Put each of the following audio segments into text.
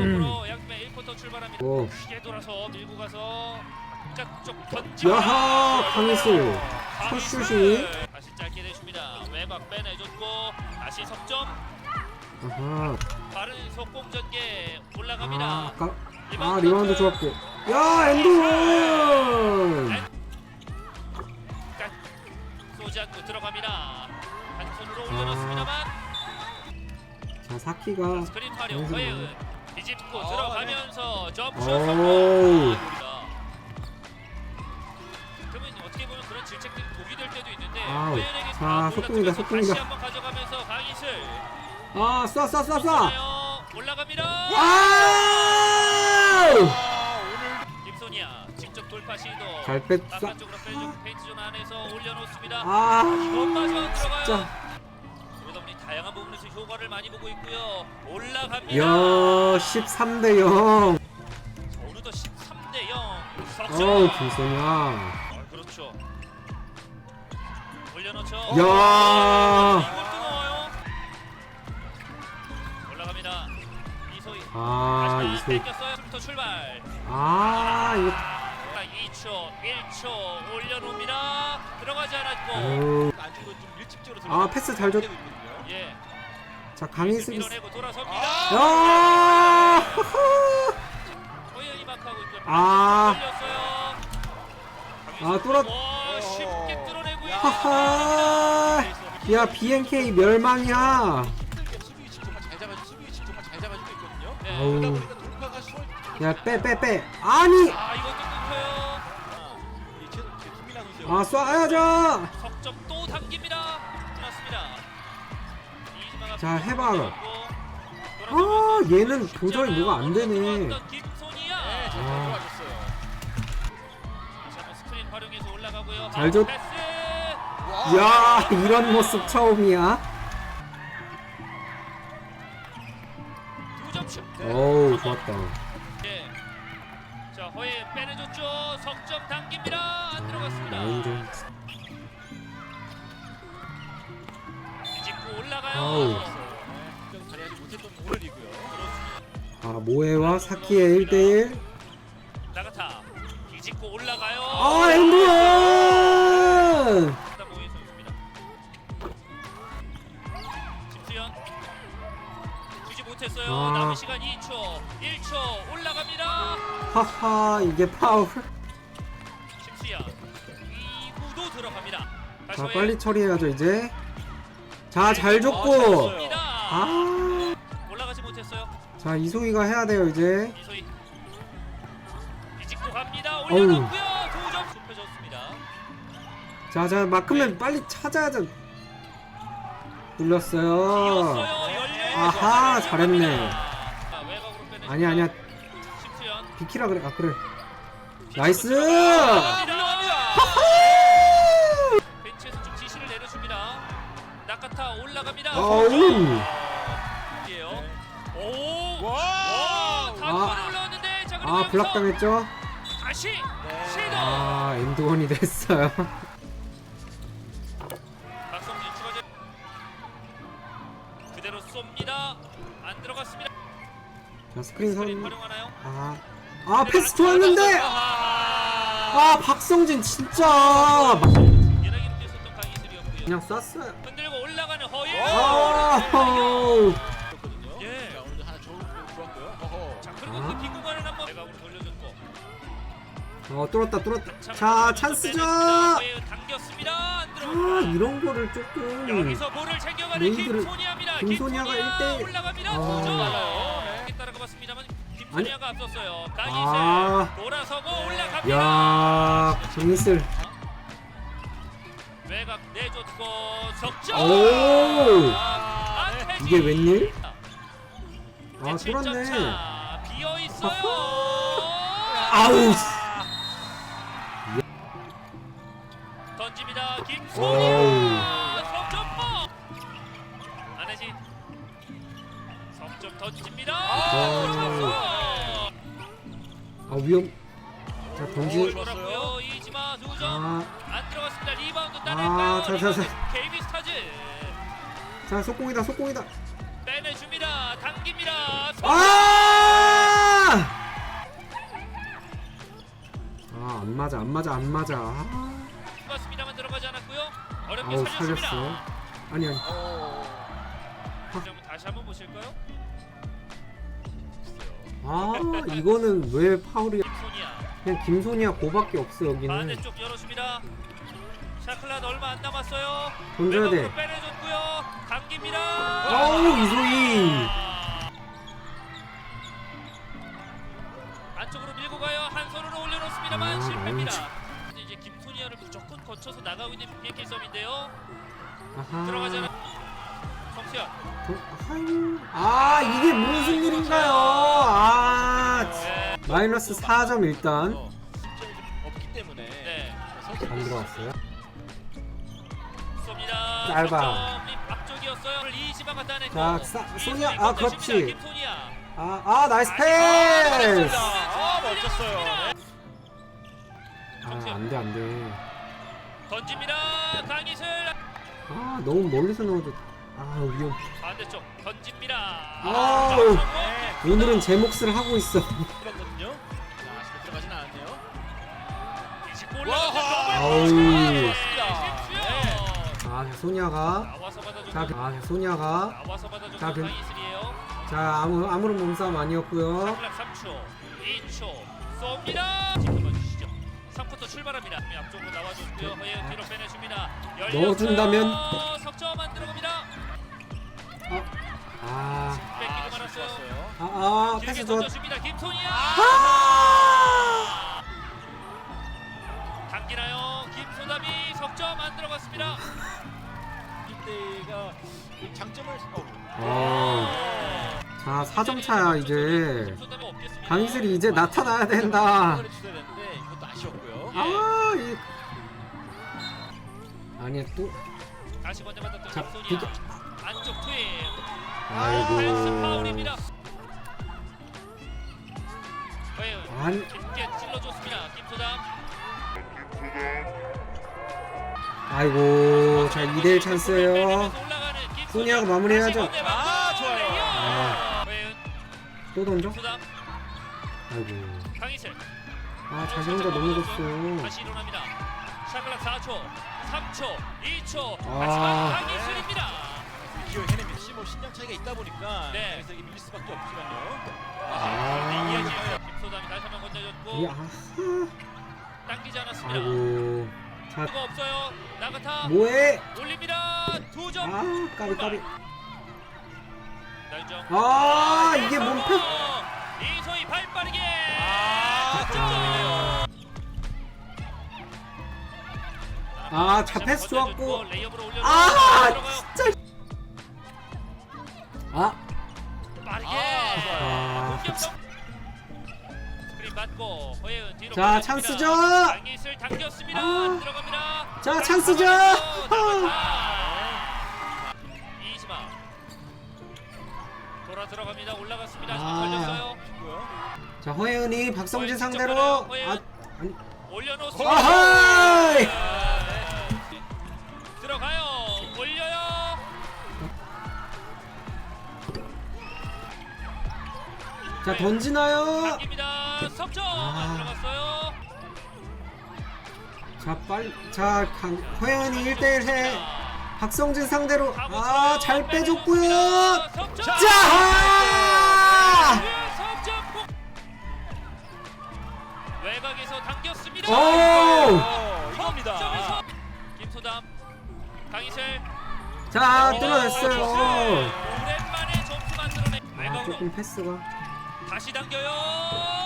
이공으로 양팀의 1쿼터 출발합니다. 오. 크게 돌아서 밀고 가서 바깥쪽 던지고 야하 강희슬 첫 슛이 다시 짧게 내줍니다. 외곽 빼내줬고 다시 석점 아하 빠른 속공 전개 올라갑니다. 아 아까 아 리바운드 좋았고 야 엔드원 끝. 쏘지 않고 들어갑니다. 한 손으로 아. 올려놓습니다만 자 사키가 스크린 활용 뒤집고 아, 들어가면서 점슛 오우. 성공. 그러면 어떻게 보면 그런 질책들이 독이 될 때도 있는데 아우. 허예은에게 자, 다 속공이다, 속공이다. 다시 한번 가져가면서 강희슬 아 쏴 쏴 쏴 쏴! 쏘나요? 올라갑니다. 아! 김소니아 직접 돌파 시도 잘 뺐. 바깥쪽으로 빼주고 페인트 존 안에서 올려놓습니다. 아 이것마저 들어가요. 진짜 다 다양한 부분에서 효과를 많이 보고 있고요. 올라갑니다. 이야 13대 0 어느덧 13대 0. 석점. 어우 김소냐 아, 그렇죠. 올려놓죠. 야. 이걸 뜨거워요. 올라갑니다. 이소희. 아 다시 이소희 뺏겼어요. 부터 출발. 아 이거 2초, 1초 올려놓습니다. 들어가지 않았고. 어우. 아주 좀 일찍적으로 아, 패스 잘 줬- 예. 자 밀어내고 돌아섭니다. 야 호연이. 아. 걸렸어요. 아, 뚫었- 와, 쉽게 뚫어내고요. 하하 야 BNK 멸망이야 힘들게 수비 위치 정말 잘 잡아주 수비 위치 정말 잘 잡아주고 있거든요. 네. 아우. 그러다 보니까 돌파가 수월. 야 빼 빼 빼 아니 아, 이것도 끊겨요. 이 최- 최- 김민아 선수요. 아 쏴야죠 자, 해봐. 아 얘는 도저히 뭐가 안 되네. 네, 잘 아. 올라가고요. 잘 줬-. 야 이런 모습 처음이야. 어우 좋았다 예. 자, 허예 빼내줬죠. 석점 당깁니다. 안 들어갔습니다. 아우. 네, 발휘하지 못했던 오늘이고요. 아 모에와 사키의 1대1 나가타 뒤집고 올라가요. 아 엔드원 모의 선수입니다. 김수현 주지 못했어요. 아. 남은 시간 2초, 1초 올라갑니다. 하하 이게 파울 김수현 2구도 들어갑니다. 다시 자. 빨리 처리해야죠 이제 자잘 아, 줬고. 아 올라가지 못했어요. 자 이소희가 해야 돼요 이제 이소희 뒤집고 갑니다. 어우. 올려놓고요. 두 점 좁혀졌습니다. 자 자 마크맨 빨리 찾아야죠 눌렀어요 이었어요. 열려. 아하, 잘했네. 자, 외곽으로 빼내. 아니야. 비키라 그래 아 그래 나이스 물러갑니다. 나카타 올라갑니다. 어우 이에요. 오. 와. 와. 다번에 아. 올라왔는데 자아 그러면서 블락 당했죠 다시 네. 시도. 아 엔드원이 됐어요 박성진 추가제 그대로 쏩니다. 안 들어갔습니다. 자 스크린 스크린 선 활용하나요? 아, 아 패스 좋았는데 아 박성진 진짜 막- 그냥 쐈어요 흔들고 올라가는 허예. 아 그렇거든요. 예. 자, 오늘도 하나 좋은 공 들어왔고요. 어허. 자 그리고 아. 그 뒷공간을 한번 외곽으로 돌려줬고. 어 뚫었다 뚫었다 자자 찬스죠 아 당겼습니다. 안 들어갑니다. 이런 거를 조금 여기서 볼을 챙겨가는 레이드를- 김소니아입니다. 김소니아가 김소니아 일대- 올라갑니다. 아. 두점 네. 따라가 봤습니다만 김소니아가 앞섰어요. 강희슬 아. 돌아서고 올라갑니다. 야 강희슬 외곽 내줬고. 오 아, 안태지. 이게 웬일? 아 7점 뚫었네 차. 비어 있어요. 아우 던집니다. 김소니아 석점포. 안혜진 석점 던집니다. 오. 들어갔어. 아 위험 자 오, 던지 돌았고요. 이지마 두 점. 아, 아 자 자자자 속공이다 속공이다 빼내줍니다. 당깁니다. 아! 아, 안 맞아, 안 맞아, 안 맞아. 아, 맞습니다만 들어가지 않았고요. 어렵게 아우, 살렸습니다. 아니, 아니. 어. 아. 다시 다시 한번 보실까요 아, 이거는 왜 파울이 김소니야. 그냥 김소니야 고밖에 없어, 여기는. 반대쪽 열어줍니다. 샤클란 얼마 안 남았어요. 던져야 돼 빼내줬고요. 당깁니다. 아우 이소희 안쪽으로 밀고 가요. 한 손으로 올려놓습니다만 아, 실패입니다. 이제 김소니아를 무조건 거쳐서 나가고 있는 BNK 썸인데요. 아하. 성수현. 아유, 아 이게 무슨 일인가요 아 네. 마이너스 4점 일단 어, 실점이 좀 없기 때문에 네. 안 들어갔어요 쏩니다. 짧아. 앞쪽이었어요. 갖다 내고. 자, 사- 이소희 소니아, 아. 그렇지. 아, 아 나이스 패스 아, 멋졌어요. 네. 아 안 돼 안 돼 던집니다. 강희슬 아 너무 멀리서 넣어도 아 위험 반대쪽 던집니다. 아우. 네. 오늘은 제 몫을 하고 있어 들어갔거든요. 자, 아쉽게 들어가진 않았네요. 아우. 아 받아주고 자 아, 받아주고 자, 그-. 자 아무 아무런 몸싸움 아니었고요 탈락 3초, 2초 쏩니다. 지켜봐 주시죠. 3쿼터 출발합니다. 앞쪽으로 나와줬고요. 허예 뒤로 빼내줍니다. 열렸어요. 넣어준다면? 석점 안 들어갑니다. 아 뺏기고 말았어요. 좋았어요. 아, 아 길게 패스 좋았 던져줍니다. 김소니아. 아! 당기나요? 김소담이 석점 안 들어갔습니다. 이때가 이 장점을 어, 어. 자 4점 차야 이제. 강희슬이 이제 나타나야 된다 을 주셔야 되는데 이것도 아쉬웠고요. 아 이 아니야 또 다시 번째 받았던 자, 김소니아. 비겨. 안쪽 투입. 아이고 파울입니다. 왜 아니 깊게 찔러줬습니다. 김소담. 아이고 자 2대1 찬스예요 올라가는 김소담. 소니아가 마무리해야죠. 아, 좋아요. 레이업. 아. 또 던져? 아이고 강희슬. 아 자기 혼자 너무 졌어 다시 일어납니다. 샤클락 4초, 3초, 2초. 아. 강희슬입니다. 기호 해냅니다. 시모 신장 차이가 있다 보니까 네. 이게 밀릴 수밖에 없지만요. 아. 네, 이어지고요. 김소담이 다시 한번 건져줬고 이 당기지 않았습니다. 아이고 자 그거 없어요. 나가타 뭐해 올립니다. 두 점. 아 까비 까비 날정. 아 이게 몸패 이소희 발 빠르게. 아, 득점. 아, 자, 패스 좋았고. 아. 진짜 아 빠르게. 아. 아, 뒤로. 자. 찬스죠. 당겼습니다. 아. 자, 찬스죠. 이지마. 돌아 들어갑니다. 올라갔습니다. 아. 아. 걸렸어요. 자 허예은이 박성진 상대로? 아 아니 올려놓습니다. 아하이! 네. 들어가요. 올려요. 자 던지나요 당깁니다. 석점 아. 자 빨리 자 강, 허예은이 1대1 해 박성진 상대로 아 잘 빼줬고요. 자. 외곽에서 당겼습니다. 오! 어, 이겁니다. 김소담, 강희슬. 자 오, 뚫어냈어요 오랜만에 점수 만들어내. 아 외곽으로 조금 패스가 다시 당겨요.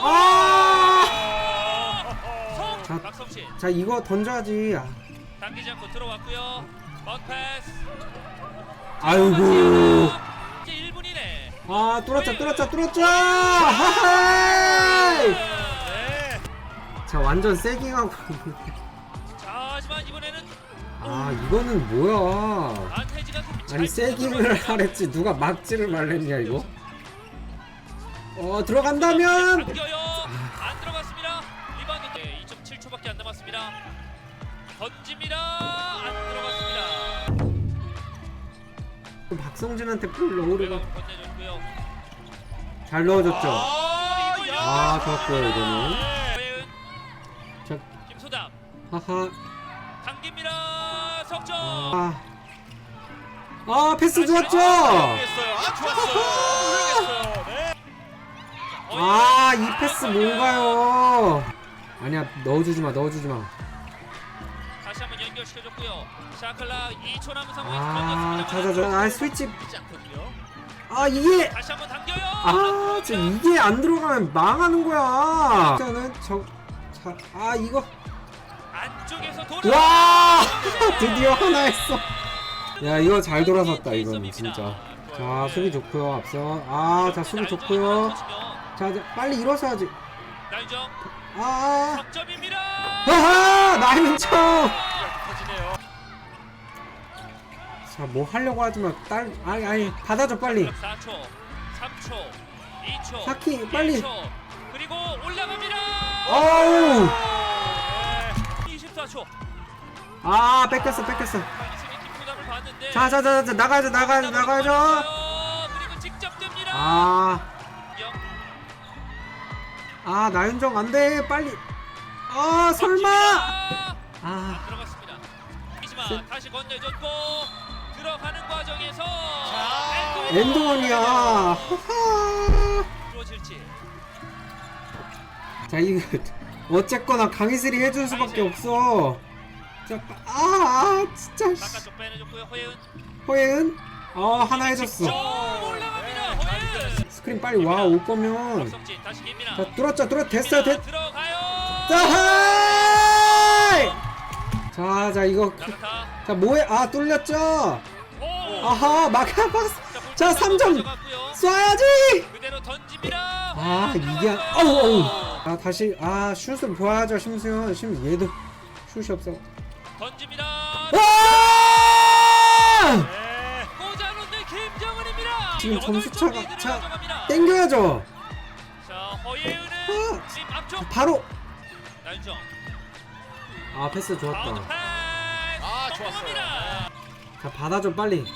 아! 성. 자. 박성신 자 이거 던져야지 아, 당기지 않고 들어왔고요. 먼 패스. 아이고 이제 1분이네. 아 뚫었죠 뚫었죠 뚫었죠 하하이 네. 자 완전 세깅하고 자, 하지만 이번에는 아 이거는 뭐야 안태지가 아니 잘 세깅을 하랬지 누가 막지를 말랬냐 이거 어 들어간다면 당겨요. 7초밖에 안 남았습니다. 던집니다. 안 들어갔습니다. 박성진한테 골 넣으려고 외곽 건네줬고요. 잘 넣어줬죠. 아, 아 좋았어요, 이거는. 네. 자, 김소담 하하. 당깁니다. 석점. 아, 아 패스 좋았죠. 아, 아 좋았어요. 네. 아, 이 패스 뭔가요? 아니야 넣어주지 마 넣어주지 마. 다시 한번 연결시켜줬고요. 샤클라 2초 남은 상황에서 아 던졌습니다. 자자자 아 스위치. 않거든요. 아 이게 다시 한번 당겨요. 아 진짜 이게 안 들어가면 망하는 거야. 일단은 저자아 이거 안쪽에서 돌아. 와 드디어 하나 했어. 야 이거 잘 돌아섰다 이건 진짜. 자 수비 좋고요 앞서. 아자 수비 좋고요. 자 자, 빨리 일어서야지. 날정 아. 석점입니다. 하하 나인청. 터지네요. 자 뭐 하려고 하지만 딸 아니 아니 받아줘 빨리. 4초, 3초, 2초, 사키, 빨리. 1초, 그리고 올라갑니다. 어우. 네. 24초. 아 뺏겼어 뺏겼어. 팀 부담을 받는데. 자 자 자 자 나가야죠 나가야죠 나가야죠. 그리고 직접 뜹니다. 아. 영. 아 나윤정 안돼 빨리 아 설마 아아 들어갔습니다. 하지만 세- 다시 건네줬고 들어가는 과정에서 하하. 이루어질지. 자 이거 어쨌거나 강희슬이 해줄 수밖에 없어 자아 아, 진짜 바깥쪽 빼내줬고요. 허예은. 허예은 어 하나 해줬어 직접. 허예은. 스크린 빨리 와 올 거면 박성진 다시 깁니다. 자 뚫었죠 뚫었 됐어요 됐 들어가요. 자하이 자자 이거 나가타. 자 뭐해 아 뚫렸죠 오. 아하 막아봤어 자, 삼 점. 가져갔고요. 쏴야지 그대로 던집니다. 아 이게. 어우 어우 아 다시 아 슛을 보여야죠 심수현 심 얘도 슛이 없어 던집니다. 와 네. 꽂아놓는 김정은입니다. 지금 점수 점 차가- 차-. 땡겨야죠. 자 허예은은 아. 지금 앞쪽. 바로. 나윤정. 아 패스 좋았다. 패스. 아, 성공합니다. 자 받아줘 빨리.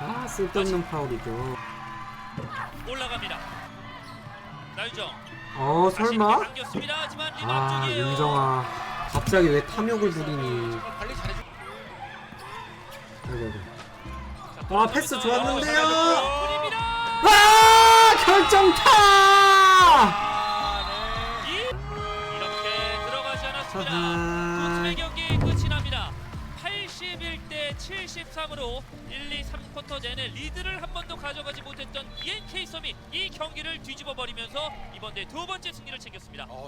아 쓸데없는 파울이죠. 올라갑니다. 나윤정. 어 설마? 당겼습니다. 하지만 리바 아 쪽이에요. 윤정아. 갑자기 왜 탐욕을 부리니? 관리 잘해주고. 아이고 아이고. 자, 아, 패스 좋았는데요. 뿌립니다. 아 결정타. 이- 이렇게 들어가지 않았습니다. 두 팀의 하하 경기 끝이 납니다. 81대 73으로 1, 2, 3쿼터 내내 리드를 한 번도 가져가지 못했던 ENK 썸이 이 경기를 뒤집어 버리면서 이번 대두 번째 승리를 챙겼습니다. 어,